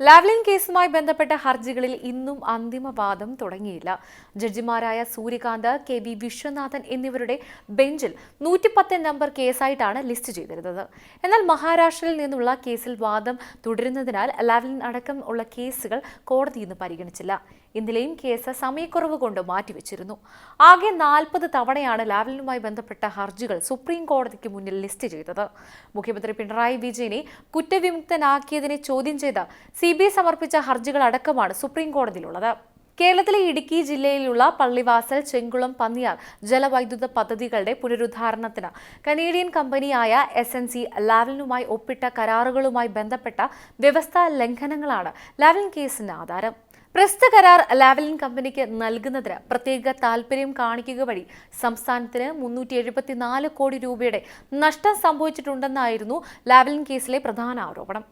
Lavalin കേസുമായി ബന്ധപ്പെട്ട ഹർജികളിൽ ഇന്നും അന്തിമവാദം തുടങ്ങിയില്ല. ജഡ്ജിമാരായ സൂര്യകാന്ത് കെ വി വിശ്വനാഥൻ എന്നിവരുടെ ബെഞ്ചിൽ നൂറ്റിപ്പത്ത് നമ്പർ കേസായിട്ടാണ് ലിസ്റ്റ് ചെയ്തിരുന്നത്. എന്നാൽ മഹാരാഷ്ട്രയിൽ നിന്നുള്ള കേസിൽ വാദം തുടരുന്നതിനാൽ ലാവ്ലിൻ അടക്കം ഉള്ള കേസുകൾ കോടതി ഇന്ന് പരിഗണിച്ചില്ല. ഇന്നലെയും കേസ് സമയക്കുറവ് കൊണ്ട് മാറ്റിവെച്ചിരുന്നു. ആകെ നാൽപ്പത് തവണയാണ് ലാവ്ലിനുമായി ബന്ധപ്പെട്ട ഹർജികൾ സുപ്രീം കോടതിക്ക് മുന്നിൽ ലിസ്റ്റ് ചെയ്തത്. മുഖ്യമന്ത്രി പിണറായി വിജയനെ കുറ്റവിമുക്തനാക്കിയതിനെ ചോദ്യം ചെയ്ത് സി ബി ഐ സമർപ്പിച്ച ഹർജികൾ അടക്കമാണ് സുപ്രീം കോടതിയിലുള്ളത്. കേരളത്തിലെ ഇടുക്കി ജില്ലയിലുള്ള പള്ളിവാസൽ ചെങ്കുളം പന്നിയാർ ജലവൈദ്യുത പദ്ധതികളുടെ പുനരുദ്ധാരണത്തിന് കനേഡിയൻ കമ്പനിയായ എസ് എൻ സി ലാവലിനുമായി ഒപ്പിട്ട കരാറുകളുമായി ബന്ധപ്പെട്ട വ്യവസ്ഥാ ലംഘനങ്ങളാണ് ലാവലിൻ കേസിന് ആധാരം. പ്രസ്തുത കരാർ ലാവലിൻ കമ്പനിക്ക് നൽകുന്നതിന് പ്രത്യേക താൽപര്യം കാണിക്കുക വഴി സംസ്ഥാനത്തിന് മുന്നൂറ്റി എഴുപത്തിനാല് കോടി രൂപയുടെ നഷ്ടം സംഭവിച്ചിട്ടുണ്ടെന്നായിരുന്നു ലാവലിൻ കേസിലെ പ്രധാന ആരോപണം.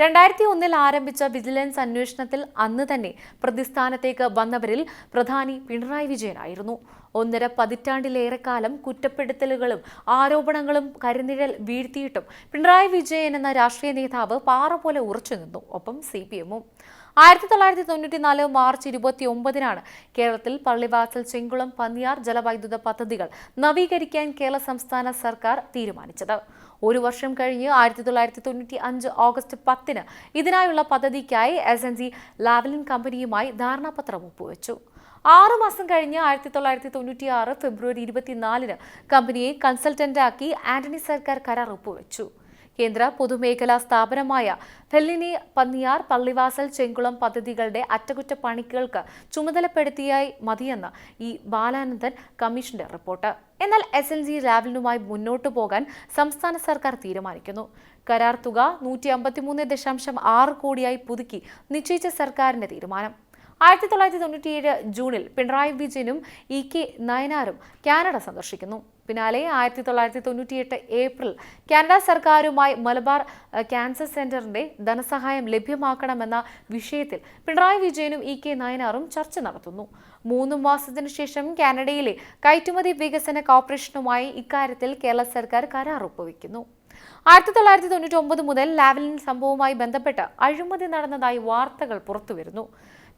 രണ്ടായിരത്തി ഒന്നിൽ ആരംഭിച്ച വിജിലൻസ് അന്വേഷണത്തിൽ അന്ന് തന്നെ പ്രതിസ്ഥാനത്തേക്ക് വന്നവരിൽ പ്രധാനി പിണറായി വിജയനായിരുന്നു. ഒന്നര പതിറ്റാണ്ടിലേറെക്കാലം കുറ്റപ്പെടുത്തലുകളും ആരോപണങ്ങളും കരുനിഴൽ വീഴ്ത്തിയിട്ടും പിണറായി വിജയൻ എന്ന രാഷ്ട്രീയ നേതാവ് പാറ പോലെ ഉറച്ചു നിന്നു. ഒപ്പം സി പി എമ്മും. ആയിരത്തി തൊള്ളായിരത്തി തൊണ്ണൂറ്റിനാല് മാർച്ച് ഇരുപത്തി ഒമ്പതിനാണ് കേരളത്തിൽ പള്ളിവാസൽ ചെങ്കുളം പന്നിയാർ ജലവൈദ്യുത പദ്ധതികൾ നവീകരിക്കാൻ കേരള സംസ്ഥാന സർക്കാർ തീരുമാനിച്ചത്. ഒരു വർഷം കഴിഞ്ഞ് ആയിരത്തി തൊള്ളായിരത്തി തൊണ്ണൂറ്റി അഞ്ച് ഓഗസ്റ്റ് പത്തിന് ഇതിനായുള്ള പദ്ധതിക്കായി എസ് എൻ സി ലാവലിൻ കമ്പനിയുമായി ധാരണാപത്രം ഒപ്പുവെച്ചു. ആറു മാസം കഴിഞ്ഞ് ആയിരത്തി തൊള്ളായിരത്തി തൊണ്ണൂറ്റി ആറ് ഫെബ്രുവരി ഇരുപത്തിനാലിന് കമ്പനിയെ കൺസൾട്ടന്റാക്കി ആന്റണി സർക്കാർ കരാർ ഒപ്പുവെച്ചു. കേന്ദ്ര പൊതുമേഖലാ സ്ഥാപനമായ ഫെല്ലിനി പന്നിയാർ പള്ളിവാസൽ ചെങ്കുളം പദ്ധതികളുടെ അറ്റകുറ്റപ്പണികൾക്ക് ചുമതലപ്പെടുത്തിയായി മതിയെന്ന് ഈ ബാലാനന്ദൻ കമ്മീഷന്റെ റിപ്പോർട്ട്. എന്നാൽ എസ് എൽ ജി ലാവലിനുമായി മുന്നോട്ടു പോകാൻ സംസ്ഥാന സർക്കാർ തീരുമാനിക്കുന്നു. കരാർ തുക നൂറ്റി അമ്പത്തിമൂന്ന് ദശാംശം ആറ് കോടിയായി പുതുക്കി നിശ്ചയിച്ച സർക്കാരിന്റെ തീരുമാനം. ആയിരത്തി തൊള്ളായിരത്തി തൊണ്ണൂറ്റിയേഴ് ജൂണിൽ പിണറായി വിജയനും ഇ കെ നയനാരും കാനഡ സന്ദർശിക്കുന്നു. പിന്നാലെ ആയിരത്തി തൊള്ളായിരത്തി തൊണ്ണൂറ്റിയെട്ട് ഏപ്രിൽ കാനഡ സർക്കാരുമായി മലബാർ ക്യാൻസർ സെന്ററിന്റെ ധനസഹായം ലഭ്യമാക്കണമെന്ന വിഷയത്തിൽ പിണറായി വിജയനും ഇ കെ നയനാറും ചർച്ച നടത്തുന്നു. മൂന്ന് മാസത്തിനു ശേഷം കാനഡയിലെ കയറ്റുമതി വികസന കോർപ്പറേഷനുമായി ഇക്കാര്യത്തിൽ കേരള സർക്കാർ കരാർ ഒപ്പുവെക്കുന്നു. ആയിരത്തി തൊള്ളായിരത്തി തൊണ്ണൂറ്റി ഒമ്പത് മുതൽ ലാവലിൻ സംഭവവുമായി ബന്ധപ്പെട്ട് അഴിമതി നടന്നതായി വാർത്തകൾ പുറത്തുവരുന്നു.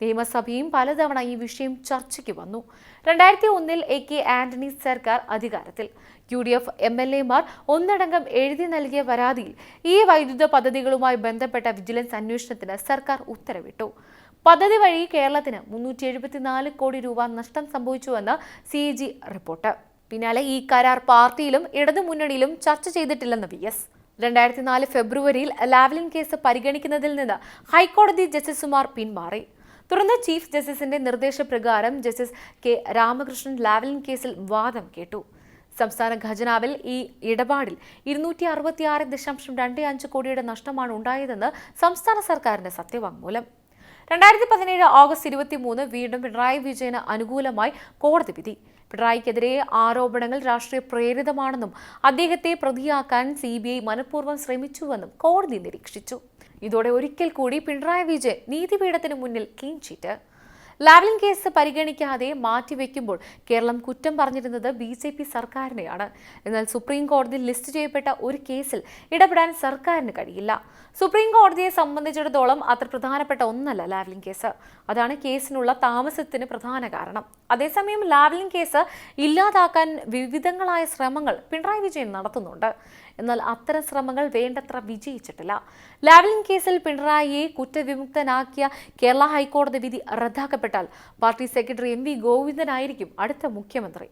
നിയമസഭയും പലതവണ ഈ വിഷയം ചർച്ചയ്ക്ക് വന്നു. രണ്ടായിരത്തി ഒന്നിൽ എ കെ ആന്റണി സർക്കാർ അധികാരത്തിൽ. U D F M L എമാർ ഒന്നടങ്കം എഴുതി നൽകിയ പരാതിയിൽ ഈ വൈദ്യുത പദ്ധതികളുമായി ബന്ധപ്പെട്ട വിജിലൻസ് അന്വേഷണത്തിന് സർക്കാർ ഉത്തരവിട്ടു. പദ്ധതി വഴി കേരളത്തിന് മുന്നൂറ്റി എഴുപത്തിനാല് കോടി രൂപ നഷ്ടം സംഭവിച്ചുവെന്ന് സി ജി റിപ്പോർട്ട്. പിന്നാലെ ഈ കരാർ പാർട്ടിയിലും ഇടതുമുന്നണിയിലും ചർച്ച ചെയ്തിട്ടില്ലെന്ന് വി എസ്. രണ്ടായിരത്തി നാല് ഫെബ്രുവരിയിൽ ലാവ്ലിൻ കേസ് പരിഗണിക്കുന്നതിൽ നിന്ന് ഹൈക്കോടതി ജസ്റ്റിസുമാർ പിന്മാറി. തുടർന്ന് ചീഫ് ജസ്റ്റിസിന്റെ നിർദ്ദേശപ്രകാരം ജസ്റ്റിസ് കെ രാമകൃഷ്ണൻ ലാവലിൻ കേസിൽ വാദം കേട്ടു. സംസ്ഥാന ഖജനാവിൽ ഈ ഇടപാടിൽ ഇരുന്നൂറ്റി അറുപത്തിയാറ് ദശാംശം രണ്ട് അഞ്ച് കോടിയുടെ നഷ്ടമാണ് ഉണ്ടായതെന്ന് സംസ്ഥാന സർക്കാരിന്റെ സത്യവാങ്മൂലം. രണ്ടായിരത്തി പതിനേഴ് ഓഗസ്റ്റ് ഇരുപത്തി മൂന്ന് വീണ്ടും പിണറായി വിജയന് അനുകൂലമായി കോടതി വിധി. പിണറായിക്കെതിരെ ആരോപണങ്ങൾ രാഷ്ട്രീയ പ്രേരിതമാണെന്നും അദ്ദേഹത്തെ പ്രതിയാക്കാൻ സി ബി ഐ മനഃപൂർവം ശ്രമിച്ചുവെന്നും കോടതി നിരീക്ഷിച്ചു. ഇതോടെ ഒരിക്കൽ കൂടി പിണറായി വിജയൻ നീതിപീഠത്തിന് മുന്നിൽ ക്ലീൻ ചീറ്റ് ലാവ്ലിൻ കേസ് പരിഗണിക്കാതെ മാറ്റിവെക്കുമ്പോൾ കേരളം കുറ്റം പറഞ്ഞിരുന്നത് ബി ജെ പി സർക്കാരിനെയാണ്. എന്നാൽ സുപ്രീം കോടതി ലിസ്റ്റ് ചെയ്യപ്പെട്ട ഒരു കേസിൽ ഇടപെടാൻ സർക്കാരിന് കഴിയില്ല. സുപ്രീം കോടതിയെ സംബന്ധിച്ചിടത്തോളം അത്ര പ്രധാനപ്പെട്ട ഒന്നല്ല ലാവ്ലിൻ കേസ്. അതാണ് കേസിനുള്ള താമസത്തിന് പ്രധാന കാരണം. അതേസമയം ലാവ്ലിൻ കേസ് ഇല്ലാതാക്കാൻ വിവിധങ്ങളായ ശ്രമങ്ങൾ പിണറായി വിജയൻ നടത്തുന്നുണ്ട്. എന്നാൽ അത്തരം ശ്രമങ്ങൾ വേണ്ടത്ര വിജയിച്ചിട്ടില്ല. ലാവ്ലിൻ കേസിൽ പിണറായിയെ കുറ്റവിമുക്തനാക്കിയ കേരള ഹൈക്കോടതി വിധി റദ്ദാക്കപ്പെട്ടാൽ പാർട്ടി സെക്രട്ടറി എം വി ഗോവിന്ദനായിരിക്കും അടുത്ത മുഖ്യമന്ത്രി.